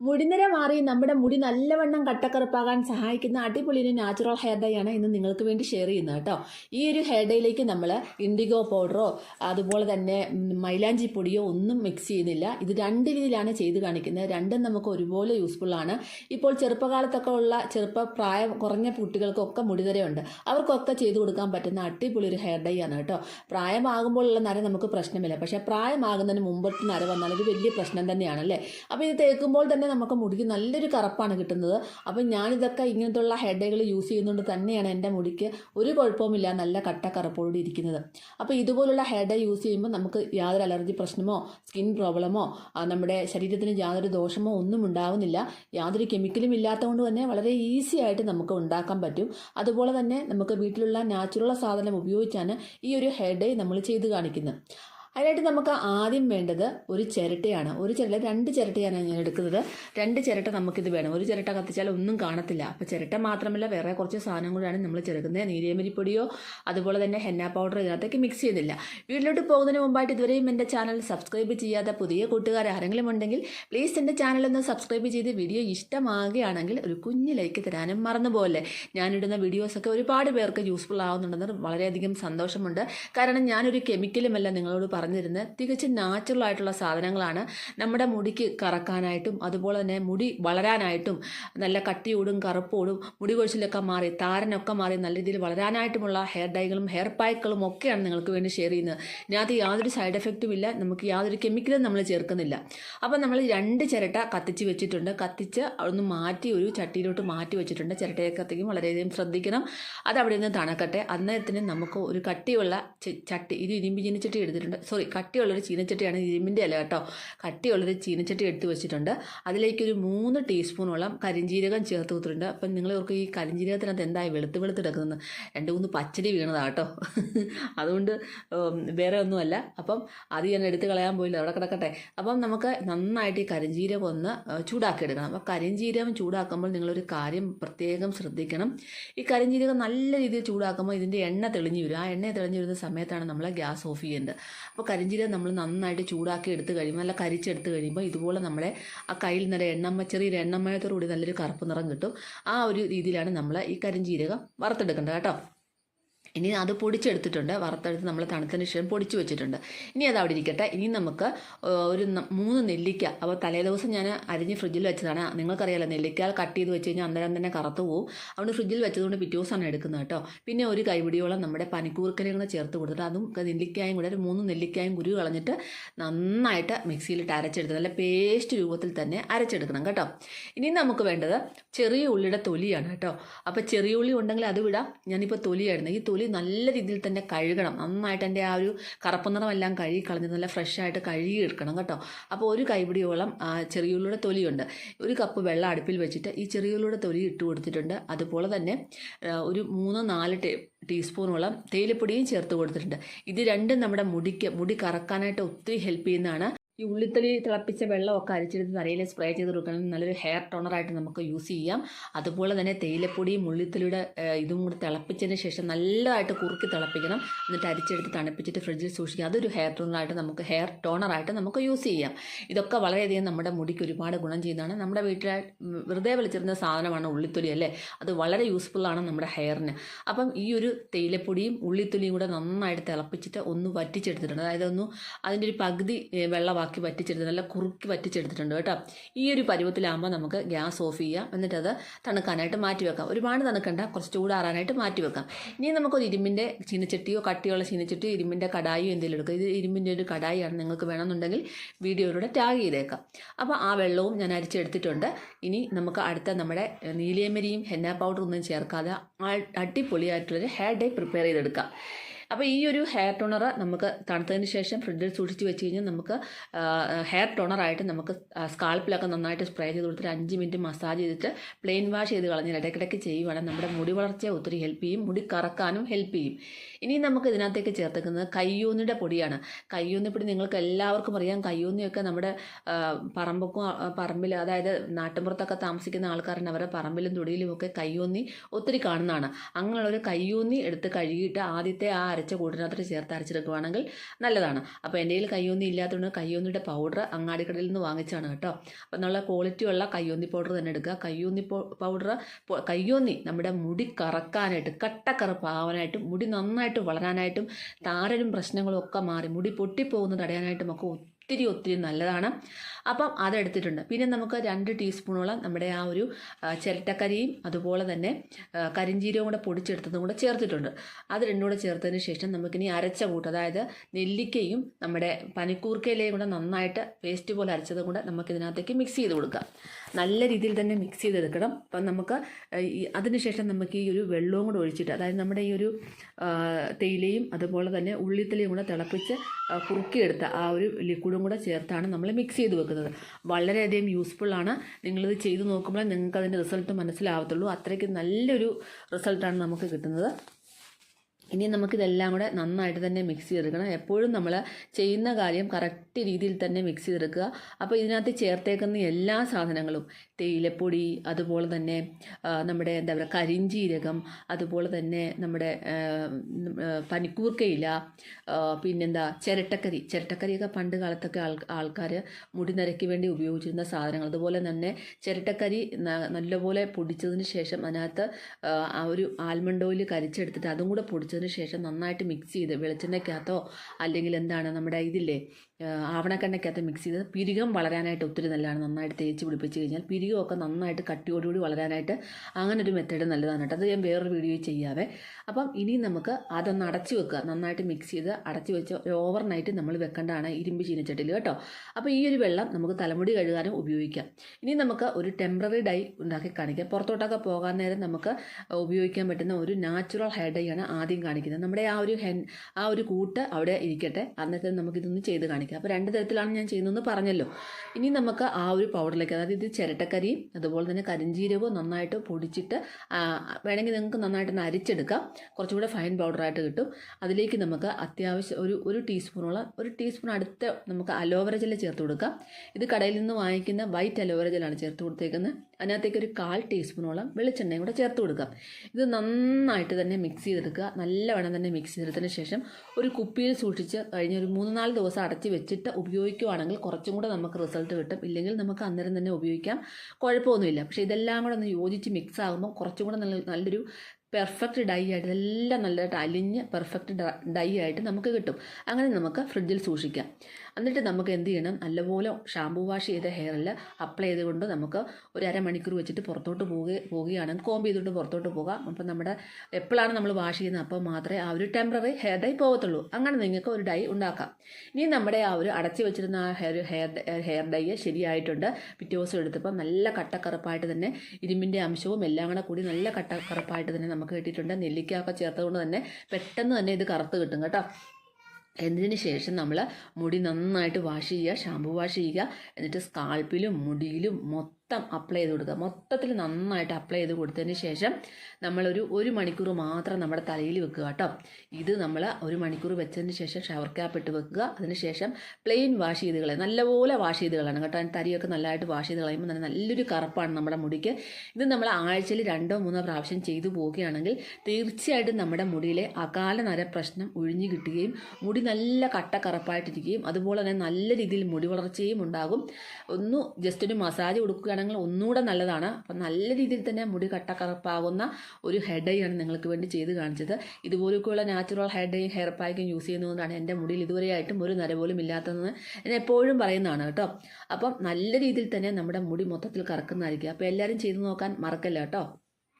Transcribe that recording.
മുടിനിര മാറി നമ്മുടെ മുടി നല്ലവണ്ണം കട്ടക്കറുപ്പാകാൻ സഹായിക്കുന്ന അടിപൊളി ഒരു നാച്ചുറൽ ഹെയർ ഡൈ ആണ് ഇന്ന് നിങ്ങൾക്ക് വേണ്ടി ഷെയർ ചെയ്യുന്നത് കേട്ടോ. ഈ ഒരു ഹെയർ ഡൈയിലേക്ക് നമ്മൾ ഇൻഡിഗോ പൗഡറോ അതുപോലെ തന്നെ മൈലാഞ്ചി പൊടിയോ ഒന്നും മിക്സ് ചെയ്യുന്നില്ല. ഇത് രണ്ട് രീതിയിലാണ് ചെയ്ത് കാണിക്കുന്നത്. രണ്ടും നമുക്ക് ഒരുപോലെ യൂസ്ഫുൾ ആണ്. ഇപ്പോൾ ചെറുപ്പകാലത്തൊക്കെ ഉള്ള ചെറുപ്പ പ്രായം കുറഞ്ഞ കുട്ടികൾക്കൊക്കെ മുടിനിരയുണ്ട്. അവർക്കൊക്കെ ചെയ്ത് കൊടുക്കാൻ പറ്റുന്ന അടിപൊളി ഒരു ഹെയർ ഡൈ ആണ് കേട്ടോ. പ്രായമാകുമ്പോഴുള്ള നര നമുക്ക് പ്രശ്നമില്ല. പക്ഷേ പ്രായമാകുന്നതിന് മുമ്പത്തെ നര വന്നാൽ ഒരു വലിയ പ്രശ്നം തന്നെയാണല്ലേ അപ്പോൾ ഇത് തേക്കുമ്പോൾ തന്നെ നമുക്ക് മുടിക്ക് നല്ലൊരു കറുപ്പാണ് കിട്ടുന്നത്. അപ്പം ഞാനിതൊക്കെ ഇങ്ങനത്തുള്ള ഹെഡകൾ യൂസ് ചെയ്യുന്നതുകൊണ്ട് തന്നെയാണ് എന്റെ മുടിക്ക് ഒരു കുഴപ്പവുമില്ല നല്ല കട്ട കറുപ്പോടുകൂടി ഇരിക്കുന്നത്. അപ്പോൾ ഇതുപോലുള്ള ഹെഡ് യൂസ് ചെയ്യുമ്പോൾ നമുക്ക് യാതൊരു അലർജി പ്രശ്നമോ സ്കിൻ പ്രോബ്ലമോ നമ്മുടെ ശരീരത്തിന് യാതൊരു ദോഷമോ ഒന്നും ഉണ്ടാവുന്നില്ല. യാതൊരു കെമിക്കലും ഇല്ലാത്തതുകൊണ്ട് തന്നെ വളരെ ഈസി ആയിട്ട് നമുക്ക് ഉണ്ടാക്കാൻ പറ്റും. അതുപോലെ തന്നെ നമുക്ക് വീട്ടിലുള്ള നാച്ചുറൽ സാധനം ഉപയോഗിച്ചാണ് ഈ ഒരു ഹെഡ് നമ്മൾ ചെയ്ത് കാണിക്കുന്നത്. അതിനായിട്ട് നമുക്ക് ആദ്യം വേണ്ടത് ഒരു ചിരട്ടയാണ്. ഒരു ചിരട്ട രണ്ട് ചിരട്ടയാണ് ഞാൻ എടുക്കുന്നത്. രണ്ട് ചിരട്ട നമുക്കിത് വേണം. ഒരു ചിരട്ട കത്തിച്ചാൽ ഒന്നും കാണത്തില്ല. അപ്പോൾ ചിരട്ട മാത്രമല്ല വേറെ കുറച്ച് സാധനം കൂടെയാണ് നമ്മൾ ചേർക്കുന്നത് നീരേമരിപ്പൊടിയോ അതുപോലെ തന്നെ ഹെന്ന പൗഡർ ഇതിനകത്തേക്ക് മിക്സ് ചെയ്യുന്നില്ല. വീട്ടിലോട്ട് പോകുന്നതിന് മുമ്പായിട്ട് ഇതുവരെയും എന്റെ ചാനൽ സബ്സ്ക്രൈബ് ചെയ്യാത്ത പുതിയ കൂട്ടുകാർ ആരെങ്കിലും ഉണ്ടെങ്കിൽ പ്ലീസ് എന്റെ ചാനൽ ഒന്ന് സബ്സ്ക്രൈബ് ചെയ്ത് വീഡിയോ ഇഷ്ടമാകുകയാണെങ്കിൽ ഒരു കുഞ്ഞ് ലൈക്ക് തരാനും മറന്നുപോലെ ഞാനിടുന്ന വീഡിയോസൊക്കെ ഒരുപാട് പേർക്ക് യൂസ്ഫുൾ ആവുന്നുണ്ടെന്ന് വളരെയധികം സന്തോഷമുണ്ട്. കാരണം ഞാനൊരു കെമിക്കലുമല്ല നിങ്ങളോട് പറഞ്ഞിരുന്നത് തികച്ചും നാച്ചുറൽ ആയിട്ടുള്ള സാധനങ്ങളാണ് നമ്മുടെ മുടിക്ക് കറക്കാനായിട്ടും അതുപോലെ തന്നെ മുടി വളരാനായിട്ടും നല്ല കട്ടിയോടും കറുപ്പോടും മുടി കൊഴിച്ചിലൊക്കെ മാറി താരനൊക്കെ മാറി നല്ല രീതിയിൽ വളരാനായിട്ടുമുള്ള ഹെയർ ഡൈകളും ഹെയർ പാക്കുകളും ഒക്കെയാണ് നിങ്ങൾക്ക് വേണ്ടി ഷെയർ ചെയ്യുന്നത്. ഇതിനകത്ത് യാതൊരു സൈഡ് എഫക്റ്റും ഇല്ല. നമുക്ക് യാതൊരു കെമിക്കലും നമ്മൾ ചേർക്കുന്നില്ല. അപ്പം നമ്മൾ രണ്ട് ചിരട്ട കത്തിച്ച് വെച്ചിട്ടുണ്ട്. കത്തിച്ച് ഒന്ന് മാറ്റി ഒരു ചട്ടിയിലോട്ട് മാറ്റി വെച്ചിട്ടുണ്ട്. ചിരട്ടയെ കത്തിക്കും വളരെയധികം ശ്രദ്ധിക്കണം. അത് അവിടെ നിന്ന് തണക്കട്ടെ. അന്നേരത്തിന് നമുക്ക് ഒരു കട്ടിയുള്ള ചട്ടി ഇത് ഇരുമ്പിഞ്ഞിന് ചട്ടി എടുത്തിട്ടുണ്ട്. സോറി കട്ടിയുള്ളൊരു ചീനച്ചട്ടിയാണ് ഇരുമ്പിന്റെ അല്ല കേട്ടോ. കട്ടിയുള്ളൊരു ചീനച്ചട്ടി എടുത്ത് വെച്ചിട്ടുണ്ട്. അതിലേക്ക് ഒരു മൂന്ന് ടീസ്പൂണോളം കരിഞ്ജീരകം ചേർത്ത് കൊടുത്തിട്ടുണ്ട്. അപ്പം നിങ്ങൾ ഓർക്ക് ഈ കരിഞ്ജീരകത്തിനകത്ത് എന്തായി വെളുത്ത് വെളുത്ത് കിടക്കുന്നത് രണ്ട് മൂന്ന് പച്ചടി വീണതാ കേട്ടോ. അതുകൊണ്ട് വേറെ ഒന്നുമല്ല. അപ്പം അത് ഞാൻ എടുത്ത് കളയാൻ പോയില്ല. അവിടെ കിടക്കട്ടെ. അപ്പം നമുക്ക് നന്നായിട്ട് ഈ കരിഞ്ജീരകം ഒന്ന് ചൂടാക്കി എടുക്കണം അപ്പോൾ കരിഞ്ജീരകം ചൂടാക്കുമ്പോൾ നിങ്ങളൊരു കാര്യം പ്രത്യേകം ശ്രദ്ധിക്കണം. ഈ കരിഞ്ജീരകം നല്ല രീതിയിൽ ചൂടാക്കുമ്പോൾ ഇതിന്റെ എണ്ണ തെളിഞ്ഞു വരും. ആ എണ്ണ തെളിഞ്ഞു വരുന്ന സമയത്താണ് നമ്മൾ ഗ്യാസ് ഓഫ് ചെയ്യേണ്ടത്. അപ്പോൾ കരിഞ്ചീര നമ്മൾ നന്നായിട്ട് ചൂടാക്കി എടുത്ത് കഴിയുമ്പോൾ നല്ല കരിച്ചെടുത്ത് കഴിയുമ്പോൾ ഇതുപോലെ നമ്മുടെ ആ കയ്യിൽ നിന്നൊരു എണ്ണമ്മ ചെറിയൊരു എണ്ണമയത്തോടുകൂടി നല്ലൊരു കറുപ്പ് നിറം കിട്ടും. ആ ഒരു രീതിയിലാണ് നമ്മൾ ഈ കരിഞ്ചീരകം വറുത്തെടുക്കേണ്ടത് കേട്ടോ. ഇനി അത് പൊടിച്ചെടുത്തിട്ടുണ്ട്. വറുത്തെടുത്ത് നമ്മൾ തണുത്തതിന് ശേഷം പൊടിച്ചു വെച്ചിട്ടുണ്ട്. ഇനി അത് അവിടെ ഇരിക്കട്ടെ. ഇനി നമുക്ക് ഒരു മൂന്ന് നെല്ലിക്ക. അപ്പോൾ തലേ ദിവസം ഞാൻ അരിഞ്ഞ് ഫ്രിഡ്ജിൽ വെച്ചതാണ്. നിങ്ങൾക്കറിയാലോ നെല്ലിക്ക കട്ട് ചെയ്ത് വെച്ച് കഴിഞ്ഞാൽ അന്നേരം തന്നെ കറുത്ത് പോവും. അതുകൊണ്ട് ഫ്രിഡ്ജിൽ വെച്ചതുകൊണ്ട് പിറ്റേ ദിവസമാണ് എടുക്കുന്നത് കേട്ടോ. പിന്നെ ഒരു കൈപിടിയോളം നമ്മുടെ പനിക്കൂർക്കനെ കൂടെ ചേർത്ത് കൊടുത്തിട്ട് അതും നെല്ലിക്കായും കൂടെ ഒരു മൂന്ന് നെല്ലിക്കായും കുരു കളഞ്ഞിട്ട് നന്നായിട്ട് മിക്സിയിലിട്ട് അരച്ചെടുത്ത് നല്ല പേസ്റ്റ് രൂപത്തിൽ തന്നെ അരച്ചെടുക്കണം കേട്ടോ. ഇനി നമുക്ക് വേണ്ടത് ചെറിയ ഉള്ളിയുടെ തൊലിയാണ് കേട്ടോ. അപ്പോൾ ചെറിയ ഉള്ളി ഉണ്ടെങ്കിൽ അത് വിടാം. ഞാനിപ്പോൾ തൊലിയായിരുന്നു. ഈ തൊലി നല്ല രീതിയിൽ തന്നെ കഴുകണം. നന്നായിട്ട് എന്റെ ആ ഒരു കറുപ്പ് നിറമെല്ലാം കഴുകി കളഞ്ഞ് നല്ല ഫ്രഷായിട്ട് കഴുകി എടുക്കണം കേട്ടോ. അപ്പോൾ ഒരു കൈപിടിയോളം ചെറിയുള്ളിയുടെ തൊലിയുണ്ട്. ഒരു കപ്പ് വെള്ളം അടുപ്പിൽ വെച്ചിട്ട് ഈ ചെറിയുള്ളിയുടെ തൊലി ഇട്ട് കൊടുത്തിട്ടുണ്ട്. അതുപോലെ തന്നെ ഒരു മൂന്നോ നാല് ടേ ടീസ്പൂണോളം തേയിലപ്പൊടിയും ചേർത്ത് കൊടുത്തിട്ടുണ്ട്. ഇത് രണ്ടും നമ്മുടെ മുടിക്ക് മുടി കറക്കാനായിട്ട് ഒത്തിരി ഹെൽപ്പ് ചെയ്യുന്നതാണ്. ഈ ഉള്ളിത്തലി തിളപ്പിച്ച വെള്ളമൊക്കെ അരിച്ചെടുത്ത് തലയിൽ സ്പ്രേ ചെയ്ത് കൊടുക്കണം. നല്ലൊരു ഹെയർ ടോണറായിട്ട് നമുക്ക് യൂസ് ചെയ്യാം. അതുപോലെ തന്നെ തേയിലപ്പൊടിയും ഉള്ളിത്തലിയുടെ ഇതും കൂടി തിളപ്പിച്ചതിന് ശേഷം നല്ലതായിട്ട് കുറുക്കി തിളപ്പിക്കണം. എന്നിട്ട് അരിച്ചെടുത്ത് തണുപ്പിച്ചിട്ട് ഫ്രിഡ്ജിൽ സൂക്ഷിക്കാം അതൊരു ഹെയർ ടോണറായിട്ട് നമുക്ക് ഹെയർ ടോണറായിട്ട് നമുക്ക് യൂസ് ചെയ്യാം. ഇതൊക്കെ വളരെയധികം നമ്മുടെ മുടിക്ക് ഒരുപാട് ഗുണം ചെയ്യുന്നതാണ്. നമ്മുടെ വീട്ടിലെ വെറുതെ വലിച്ചിരുന്ന സാധനമാണ് ഉള്ളിത്തൊലി അല്ലേ? അത് വളരെ യൂസ്ഫുള്ളാണ് നമ്മുടെ ഹെയറിന് അപ്പം ഈ ഒരു തേയിലപ്പൊടിയും ഉള്ളിത്തൊലിയും കൂടെ നന്നായിട്ട് തിളപ്പിച്ചിട്ട് ഒന്ന് വറ്റിച്ചെടുത്തിട്ടുണ്ട്. അതായത് ഒന്ന് അതിന്റെ ഒരു പകുതി ഏഹ്, വെള്ളമാക്കി വറ്റിച്ചെടുത്ത് നല്ല കുറുക്കി വറ്റിച്ചെടുത്തിട്ടുണ്ട് കേട്ടോ. ഈ ഒരു പരുവത്തിലാകുമ്പോൾ നമുക്ക് ഗ്യാസ് ഓഫ് ചെയ്യാം. അത് തണുക്കാനായിട്ട് മാറ്റി വെക്കാം. ഒരുപാട് തണുക്കണ്ട കുറച്ച് ചൂടാറാനായിട്ട് മാറ്റി വെക്കാം. ഇനി നമുക്കൊരു ഇരുമ്പിന്റെ ചീനച്ചട്ടിയോ കട്ടിയുള്ള ചീനച്ചട്ടിയോ ഇരുമ്പിന്റെ കടായോ എന്തെങ്കിലും എടുക്കുക ഇത് ഇരുമ്പിന്റെ ഒരു കടായിയാണ് നിങ്ങൾക്ക് വേണമെന്നുണ്ടെങ്കിൽ വീഡിയോയിലൂടെ ടാഗ് ചെയ്തേക്കാം. അപ്പോൾ ആ വെള്ളവും ഞാൻ അരിച്ചെടുത്തിട്ടുണ്ട്. ഇനി നമുക്ക് അടുത്ത നമ്മുടെ നീലിയമരിയും ഹെന്ന പൗഡറൊന്നും ചേർക്കാതെ അടിപൊളിയായിട്ടുള്ളൊരു ഹെയർ ഡേ പ്രിപ്പയർ ചെയ്തെടുക്കാം. അപ്പോൾ ഈ ഒരു ഹെയർ ടോണർ നമുക്ക് തണുത്തതിന് ശേഷം ഫ്രിഡ്ജിൽ സൂക്ഷിച്ച് വെച്ച് കഴിഞ്ഞാൽ നമുക്ക് ഹെയർ ടോണറായിട്ട് നമുക്ക് സ്കാൾപ്പിലൊക്കെ നന്നായിട്ട് സ്പ്രേ ചെയ്ത് കൊടുത്തിട്ട് അഞ്ച് മിനിറ്റ് മസാജ് ചെയ്തിട്ട് പ്ലെയിൻ വാഷ് ചെയ്ത് കളഞ്ഞ് ഇടയ്ക്കിടയ്ക്ക് ചെയ്യുവാണെങ്കിൽ നമ്മുടെ മുടി വളർച്ചയെ ഒത്തിരി ഹെൽപ്പ് ചെയ്യും മുടി കറക്കാനും ഹെൽപ്പ് ചെയ്യും. ഇനി നമുക്ക് ഇതിനകത്തേക്ക് ചേർത്തേക്കുന്നത് കയ്യൂന്നിയുടെ പൊടിയാണ്. കയ്യൂന്നി പൊടി നിങ്ങൾക്ക് എല്ലാവർക്കും അറിയാം. കയ്യൂന്നിയൊക്കെ നമ്മുടെ പറമ്പക്കും പറമ്പൊക്കും പറമ്പിൽ അതായത് നാട്ടിൻപുറത്തൊക്കെ താമസിക്കുന്ന ആൾക്കാരുണ്ട് അവരുടെ പറമ്പിലും തൊടിയിലും ഒക്കെ കയ്യൂന്നി ഒത്തിരി കാണുന്നതാണ്. അങ്ങനെയുള്ള ഒരു കയ്യൂന്നി എടുത്ത് കഴുകിയിട്ട് ആദ്യത്തെ ആ അരച്ച കൂട്ടിനകത്തോട്ട് ചേർത്ത് അരച്ചെടുക്കുവാണെങ്കിൽ നല്ലതാണ്. അപ്പോൾ എന്റെ കയ്യിൽ കയ്യൊന്നി ഇല്ലാത്തതുകൊണ്ട് കയ്യൊന്നിയുടെ പൗഡർ അങ്ങാടിക്കടയിൽ നിന്ന് വാങ്ങിച്ചാണ് കേട്ടോ. അപ്പോൾ നല്ല ക്വാളിറ്റിയുള്ള കയ്യൊന്നി പൗഡർ തന്നെ എടുക്കുക. കയ്യൊന്നി പൗഡർ കയ്യൊന്നി നമ്മുടെ മുടി കറക്കാനായിട്ട് കട്ടക്കറുപ്പാവാനായിട്ടും മുടി നന്നായിട്ട് വളരാനായിട്ടും താരനും പ്രശ്നങ്ങളും ഒക്കെ മാറി മുടി പൊട്ടിപ്പോകുന്നത് തടയാനായിട്ടും ഒക്കെ ഒത്തിരി ഒത്തിരി നല്ലതാണ്. അപ്പം അതെടുത്തിട്ടുണ്ട്. പിന്നെ നമുക്ക് രണ്ട് ടീസ്പൂണോളം നമ്മുടെ ആ ഒരു ചിരട്ടക്കരിയും അതുപോലെ തന്നെ കരിഞ്ചീരവും കൂടെ പൊടിച്ചെടുത്തതും കൂടെ ചേർത്തിട്ടുണ്ട്. അത് രണ്ടും കൂടെ ചേർത്തതിന് ശേഷം നമുക്കിനി അരച്ച കൂട്ട് അതായത് നെല്ലിക്കയും നമ്മുടെ പനിക്കൂർക്കയിലയും കൂടെ നന്നായിട്ട് പേസ്റ്റ് പോലെ അരച്ചതും കൂടെ നമുക്ക് ഇതിനകത്തേക്ക് മിക്സ് ചെയ്ത് കൊടുക്കാം. നല്ല രീതിയിൽ തന്നെ മിക്സ് ചെയ്തെടുക്കണം. അപ്പം നമുക്ക് അതിനുശേഷം നമുക്ക് ഈ ഒരു വെള്ളവും കൂടെ ഒഴിച്ചിട്ട് അതായത് നമ്മുടെ ഈ ഒരു തേയിലയും അതുപോലെ തന്നെ ഉള്ളിത്തലയും കൂടെ തിളപ്പിച്ച് കുറുക്കിയെടുത്ത ആ ഒരു ലിക്വിഡും കൂടെ ചേർത്താണ് നമ്മൾ മിക്സ് ചെയ്ത് വെക്കുന്നത്. വളരെയധികം യൂസ്ഫുള്ളാണ് നിങ്ങളിത് ചെയ്ത് നോക്കുമ്പോൾ നിങ്ങൾക്ക് അതിന്റെ റിസൾട്ട് മനസ്സിലാവത്തുള്ളൂ. അത്രയ്ക്ക് നല്ലൊരു റിസൾട്ടാണ് നമുക്ക് കിട്ടുന്നത്. ഇനി നമുക്കിതെല്ലാം കൂടെ നന്നായിട്ട് തന്നെ മിക്സ് ചെയ്തെടുക്കണം. എപ്പോഴും നമ്മൾ ചെയ്യുന്ന കാര്യം കറക്റ്റ് രീതിയിൽ തന്നെ മിക്സ് ചെയ്തെടുക്കുക. അപ്പോൾ ഇതിനകത്ത് ചേർത്തേക്കുന്ന എല്ലാ സാധനങ്ങളും തേയിലപ്പൊടി അതുപോലെ തന്നെ നമ്മുടെ എന്താ പറയുക കരിഞ്ചീരകം അതുപോലെ തന്നെ നമ്മുടെ പനിക്കൂർക്കയില പിന്നെന്താ ചിരട്ടക്കറി ചിരട്ടക്കരിയൊക്കെ പണ്ട് കാലത്തൊക്കെ ആൾ ആൾക്കാർ മുടി നരയ്ക്ക് വേണ്ടി ഉപയോഗിച്ചിരുന്ന സാധനങ്ങൾ. അതുപോലെ തന്നെ ചിരട്ടക്കറി നല്ലപോലെ പൊടിച്ചതിന് ശേഷം അതിനകത്ത് ഒരു ആൽമണ്ട് ഓയിൽ കരിച്ചെടുത്തിട്ട് അതും കൂടെ പൊടിച്ചതിന് ശേഷം നന്നായിട്ട് മിക്സ് ചെയ്ത് വെളിച്ചെണ്ണയ്ക്കകത്തോ അല്ലെങ്കിൽ എന്താണ് നമ്മുടെ ഇതില്ലേ ആവണക്കെണ്ണയ്ക്കകത്ത് മിക്സ് ചെയ്ത് പിരികം വളരാനായിട്ട് ഒത്തിരി നല്ലതാണ്. നന്നായിട്ട് തേച്ച് പിടിപ്പിച്ച് കഴിഞ്ഞാൽ പിരികമൊക്കെ നന്നായിട്ട് കട്ടിയോടുകൂടി വളരാനായിട്ട് അങ്ങനെ ഒരു മെത്തേഡ് നല്ലതാണ് കേട്ടോ. അത് ഞാൻ വേറൊരു വീഡിയോ ചെയ്യാവേ. അപ്പം ഇനി നമുക്ക് അതൊന്ന് അടച്ചു വെക്കുക. നന്നായിട്ട് മിക്സ് ചെയ്ത് അടച്ചു വെച്ച് ഓവർ നൈറ്റ് നമ്മൾ വെക്കേണ്ടതാണ് ഇരുമ്പ് ചീനച്ചട്ടിൽ കേട്ടോ. അപ്പോൾ ഈ ഒരു വെള്ളം നമുക്ക് തലമുടി കഴുകാനും ഉപയോഗിക്കാം. ഇനി നമുക്ക് ഒരു ടെമ്പററി ഡൈ ഉണ്ടാക്കി കാണിക്കാം. പുറത്തോട്ടൊക്കെ പോകാൻ നേരം നമുക്ക് ഉപയോഗിക്കാൻ പറ്റുന്ന ഒരു നാച്ചുറൽ ഹെയർ ഡൈ ആണ് ആദ്യം കാണിക്കുന്നത്. നമ്മുടെ ആ ഒരു ഹെൻ ആ ഒരു കൂട്ട് അവിടെ ഇരിക്കട്ടെ. അന്നത്തെ നമുക്കിതൊന്ന് ചെയ്ത് കാണിക്കാം. അപ്പോൾ രണ്ട് തരത്തിലാണ് ഞാൻ ചെയ്യുന്നതെന്ന് പറഞ്ഞല്ലോ. ഇനി നമുക്ക് ആ ഒരു പൗഡറിലേക്ക് അതായത് ഇത് ചിരട്ടക്കരിയും അതുപോലെ തന്നെ കരിഞ്ജീരകവും നന്നായിട്ട് പൊടിച്ചിട്ട് വേണമെങ്കിൽ നിങ്ങൾക്ക് നന്നായിട്ടൊന്ന് അരിച്ചെടുക്കാം. കുറച്ചുകൂടെ ഫൈൻ പൗഡറായിട്ട് കിട്ടും. അതിലേക്ക് നമുക്ക് അത്യാവശ്യം ഒരു ഒരു ടീസ്പൂണോളം ഒരു ടീസ്പൂൺ അടുത്ത നമുക്ക് അലോവര ജെല്ല് ചേർത്ത് കൊടുക്കാം. ഇത് കടയിൽ നിന്ന് വാങ്ങിക്കുന്ന വൈറ്റ് അലോവര ജെല്ലാണ് ചേർത്ത് കൊടുത്തേക്കുന്നത്. അതിനകത്തേക്ക് ഒരു കാൽ ടീസ്പൂണോളം വെളിച്ചെണ്ണയും കൂടെ ചേർത്ത് കൊടുക്കാം ഇത് നന്നായിട്ട് തന്നെ മിക്സ് ചെയ്തെടുക്കുക. നല്ലവണ്ണം തന്നെ മിക്സ് ചെയ്തെടുത്തതിന് ശേഷം ഒരു കുപ്പിയിൽ സൂക്ഷിച്ച് കഴിഞ്ഞ ഒരു മൂന്ന് നാല് ദിവസം അടച്ച് വെച്ചിട്ട് ഉപയോഗിക്കുവാണെങ്കിൽ കുറച്ചും കൂടെ നമുക്ക് റിസൾട്ട് കിട്ടും. ഇല്ലെങ്കിൽ നമുക്ക് അന്നേരം തന്നെ ഉപയോഗിക്കാം. കുഴപ്പമൊന്നുമില്ല. പക്ഷേ ഇതെല്ലാം കൂടെ ഒന്ന് യോജിച്ച് മിക്സ് ആകുമ്പോൾ കുറച്ചും കൂടെ നല്ല നല്ലൊരു പെർഫെക്റ്റ് ഡൈ ആയിട്ട് എല്ലാം നല്ലതായിട്ട് അലിഞ്ഞ് പെർഫെക്റ്റ് ഡൈ ആയിട്ട് നമുക്ക് കിട്ടും. അങ്ങനെ നമുക്ക് ഫ്രിഡ്ജിൽ സൂക്ഷിക്കാം. എന്നിട്ട് നമുക്ക് എന്ത് ചെയ്യണം? നല്ലപോലെ ഷാമ്പു വാഷ് ചെയ്ത ഹെയറിൽ അപ്ലൈ ചെയ്തുകൊണ്ട് നമുക്ക് ഒരു അരമണിക്കൂർ വെച്ചിട്ട് പുറത്തോട്ട് പോകുക പോവുകയാണെങ്കിൽ കോമ്പ് ചെയ്തുകൊണ്ട് പുറത്തോട്ട് പോകാം. അപ്പം നമ്മുടെ എപ്പോഴാണ് നമ്മൾ വാഷ് ചെയ്യുന്നത്? അപ്പോൾ മാത്രമേ ആ ഒരു ടെമ്പററി ഹെയർ ഡൈ പോകത്തുള്ളൂ. അങ്ങനെ നിങ്ങൾക്ക് ഒരു ഡൈ ഉണ്ടാക്കാം. ഇനി നമ്മുടെ ആ ഒരു അടച്ചു വെച്ചിരുന്ന ആ ഹെയർ ഹെയർ ഹെയർ ഡൈ ശരിയായിട്ടുണ്ട്. പിറ്റേ ദിവസം എടുത്തപ്പോൾ നല്ല കട്ടക്കറുപ്പായിട്ട് തന്നെ ഇരുമ്പിന്റെ അംശവും എല്ലാം കൂടെ കൂടി നല്ല കട്ടക്കറുപ്പായിട്ട് തന്നെ നമുക്ക് കിട്ടിയിട്ടുണ്ട്. നെല്ലിക്കയൊക്കെ ചേർത്തതുകൊണ്ട് തന്നെ പെട്ടെന്ന് തന്നെ ഇത് കറുത്ത് കിട്ടും കേട്ടോ. എന്നതിന് ശേഷം നമ്മൾ മുടി നന്നായിട്ട് വാഷ് ചെയ്യുക ഷാമ്പു വാഷ് ചെയ്യുക. എന്നിട്ട് സ്കാൾപ്പിലും മുടിയിലും മൊത്തം അപ്ലൈ ചെയ്ത് കൊടുക്കുക. മൊത്തത്തിൽ നന്നായിട്ട് അപ്ലൈ ചെയ്ത് കൊടുത്തതിന് ശേഷം നമ്മളൊരു ഒരു മണിക്കൂർ മാത്രം നമ്മുടെ തലയിൽ വെക്കുക കേട്ടോ. ഇത് നമ്മൾ ഒരു മണിക്കൂർ വെച്ചതിന് ശേഷം ഷവർ ക്യാപ്പ് ഇട്ട് വെക്കുക. അതിനുശേഷം പ്ലെയിൻ വാഷ് ചെയ്ത് കളയുക. നല്ലപോലെ വാഷ് ചെയ്ത് കളയണം കേട്ടോ. തരിയൊക്കെ നല്ലതായിട്ട് വാഷ് ചെയ്ത് കളയുമ്പോൾ തന്നെ നല്ലൊരു കറുപ്പാണ് നമ്മുടെ മുടിക്ക്. ഇത് നമ്മൾ ആഴ്ചയിൽ രണ്ടോ മൂന്നോ പ്രാവശ്യം ചെയ്തു പോവുകയാണെങ്കിൽ തീർച്ചയായിട്ടും നമ്മുടെ മുടിയിലെ അകാല നര പ്രശ്നം ഒഴിഞ്ഞു കിട്ടുകയും മുടി നല്ല കട്ട കറുപ്പായിട്ടിരിക്കുകയും അതുപോലെ തന്നെ നല്ല രീതിയിൽ മുടി വളർച്ചയും ഉണ്ടാകും. ഒന്ന് ജസ്റ്റ് ഒരു മസാജ് കൊടുക്കുകയാണെങ്കിൽ ഒന്നുകൂടെ നല്ലതാണ്. അപ്പം നല്ല രീതിയിൽ തന്നെ മുടി കട്ട കറുപ്പാകുന്ന ഒരു ഹെഡ് ഡൈ ആണ് നിങ്ങൾക്ക് വേണ്ടി ചെയ്ത് കാണിച്ചത്. ഇതുപോലെയൊക്കെയുള്ള നാച്ചുറൽ ഹെഡ് ഡൈ ഹെയർ പാക്കും യൂസ് ചെയ്യുന്നതുകൊണ്ടാണ് എന്റെ മുടിയിൽ ഇതുവരെയായിട്ടും ഒരു നര പോലും ഇല്ലാത്തതെന്ന് ഞാൻ എപ്പോഴും പറയുന്നതാണ് കേട്ടോ. അപ്പം നല്ല രീതിയിൽ തന്നെ നമ്മുടെ മുടി മൊത്തത്തിൽ കറക്കുന്നതായിരിക്കും. അപ്പോൾ എല്ലാവരും ചെയ്ത് നോക്കാൻ മറക്കല്ല കേട്ടോ.